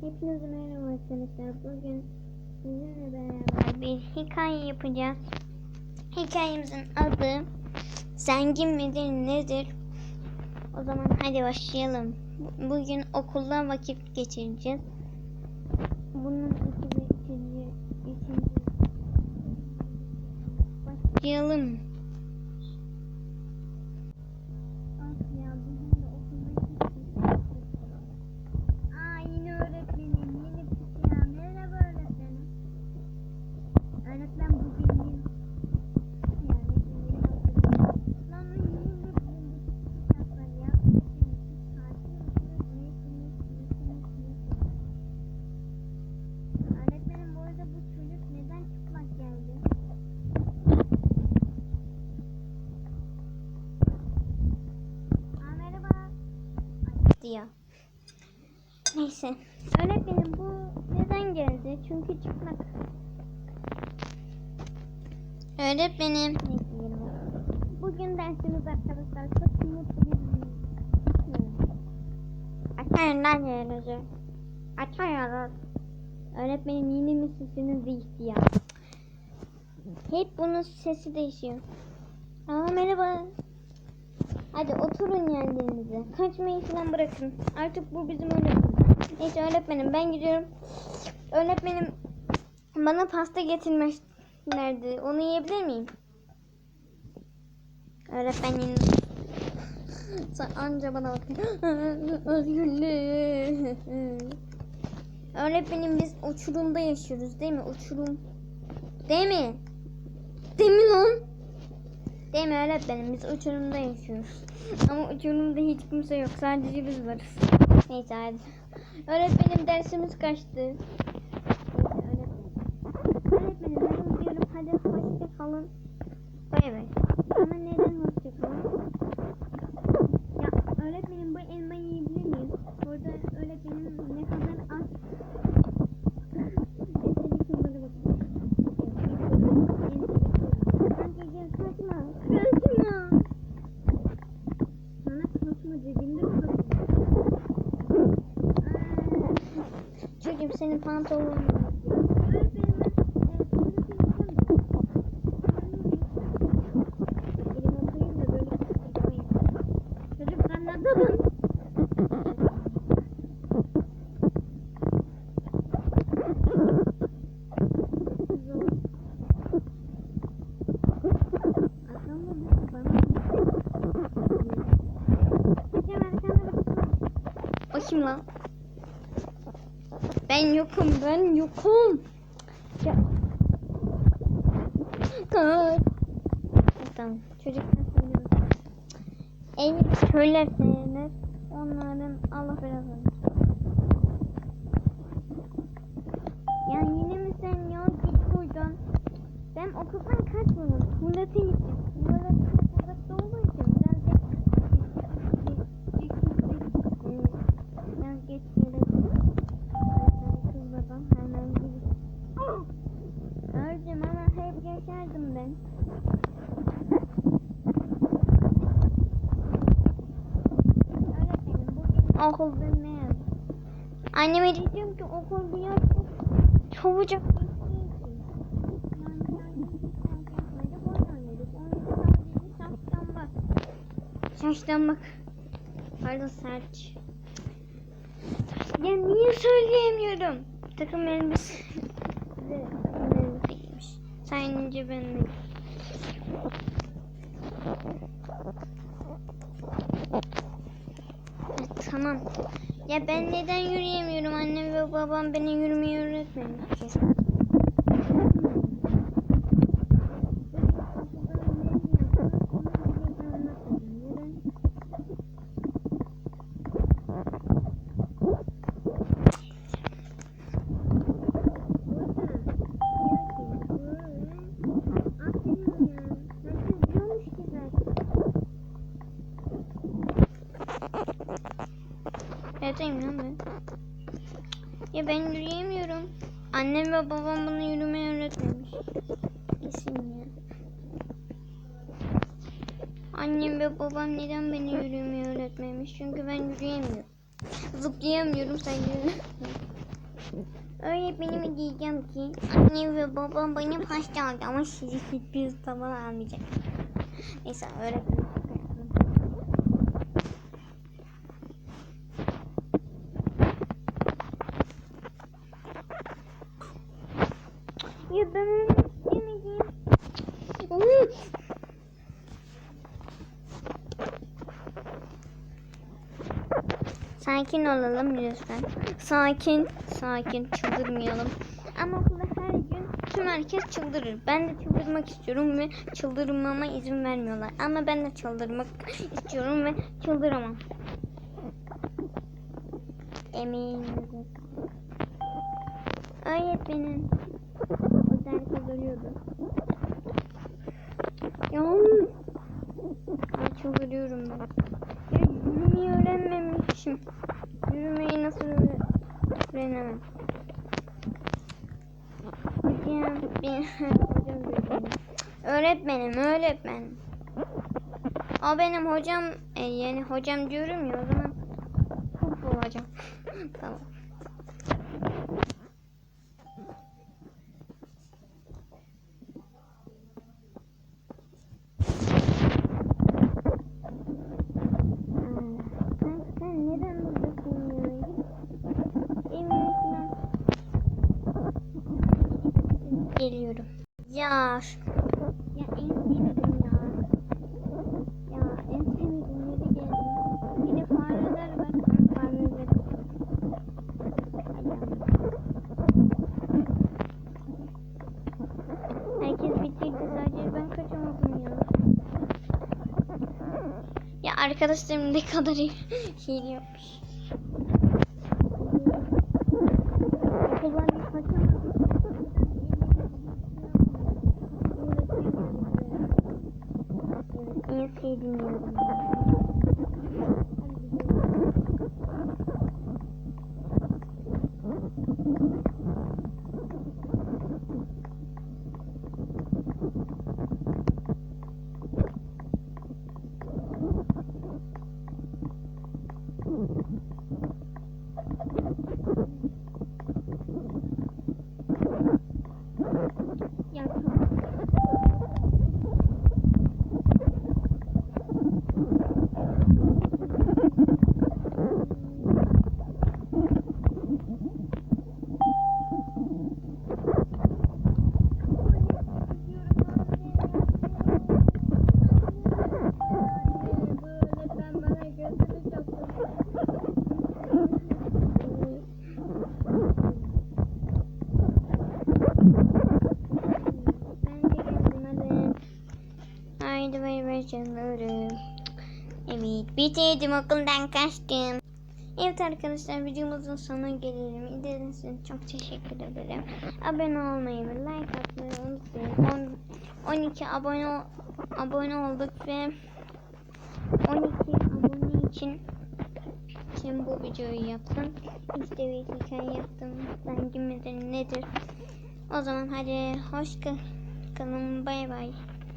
Hepinize merhaba arkadaşlar. Bugün sizinle beraber bir hikaye yapacağız. Hikayemizin adı Zengin midir nedir? O zaman hadi başlayalım. Bu- Bugün okulda vakit geçireceğiz. Bunun ikinci, ikinci, ikinci. Başlayalım. Öğretmenim bu neden geldi? Çünkü çıplak. Öğretmenim. Bugün dersimiz arkadaşlar çok mutlu bir gün. Açayın lan yerinizi. Açıyoruz. Öğretmenim yine mi sesiniz değişti ya? Hep bunun sesi değişiyor. Aa merhaba. Hadi oturun yerlerinize. Kaçmayı falan bırakın. Artık bu bizim öğretmenim. Neyse öğretmenim ben gidiyorum. Öğretmenim bana pasta getirmişlerdi. Onu yiyebilir miyim? Öğretmenim anca bana bakın. Öğretmenim biz uçurumda yaşıyoruz değil mi? Uçurum. Değil mi? Değil mi lan? Değil mi öğretmenim? Biz uçurumda yaşıyoruz. Ama uçurumda hiç kimse yok. Sadece biz varız. Neyse hadi. Öğretmenim dersimiz kaçtı. Öğretmenim. Öğretmenim ben gidiyorum. Hadi hoşça kalın. Bay bay. Ama neden hoşça kalın? Ya öğretmenim bu elmayı yiyebilir miyim? Orada öğretmenim ne kadar az. Neyse şunlara bakın. Kanka gel kaçma. Kaçma. Sana kaçma dediğimde kaçma. Aa, Çocuğum senin pantolonun. Öğretmenim ben e, tuvalete gideceğim de. Elimi koyayım da böyle kıskırtmayayım. Çocuk anladın. O kim lan? Ben yokum, ben yokum. Ya. Tamam, çocuklar söylüyorum. Eğer söylerseniz onların Allah belasını. Geçerdim ben. Öğretmenim bugün okulda ne yazdı? Anneme diyeceğim ki okul bu yaptı. Çabucak saçlanmak. Saçlanmak. Pardon saç. Ya niye söyleyemiyorum? Takım elbise. Sayınca ben de. Tamam. Ya ben neden yürüyemiyorum? Annem ve babam beni yürümeyi öğretmemiş Yatayım lan ben. Ya ben yürüyemiyorum. Annem ve babam bana yürümeyi öğretmemiş. Kesin ya. Annem ve babam neden beni yürümeyi öğretmemiş? Çünkü ben yürüyemiyorum. Zıplayamıyorum sen. Öğretmenime diyeceğim ki anne ve babam bana pasta ama sizi sürpriz falan almayacak. Neyse öğretmenim. Ya ben öyle istemedim. Uf. Sakin olalım lütfen. Sakin, sakin, çıldırmayalım. Ama okulda her gün tüm herkes çıldırır. Ben de çıldırmak istiyorum ve çıldırmama izin vermiyorlar. Ama ben de çıldırmak istiyorum ve çıldıramam. Emin. Öğretmenim. O dersi görüyordu. Ay çıldırıyorum ben. Ya yürümeyi öğrenmemişim. Yürümeyi nasıl öğre- öğrenemem. Hocam ben hocam diyorum. Öğretmenim, öğretmenim. O benim hocam, e, yani hocam diyorum ya o zaman hocam. tamam. Neden ya? Evine falan. Geliyorum. Ya arkadaşlarım ne kadar iyi hile yapmış. Okuldan bir kaçamadım. Evet, en sevdiğim yerim. Canlarım. Evet bitirdim okuldan kaçtım. Evet arkadaşlar videomuzun sonuna gelelim. İzlediğiniz için çok teşekkür ederim. Abone olmayı ve like atmayı unutmayın. On- 12 abone abone olduk ve 12 abone için için bu videoyu yaptım. İşte bir hikaye yaptım. Bence midir nedir? O zaman hadi hoş kal- kalın bay bay.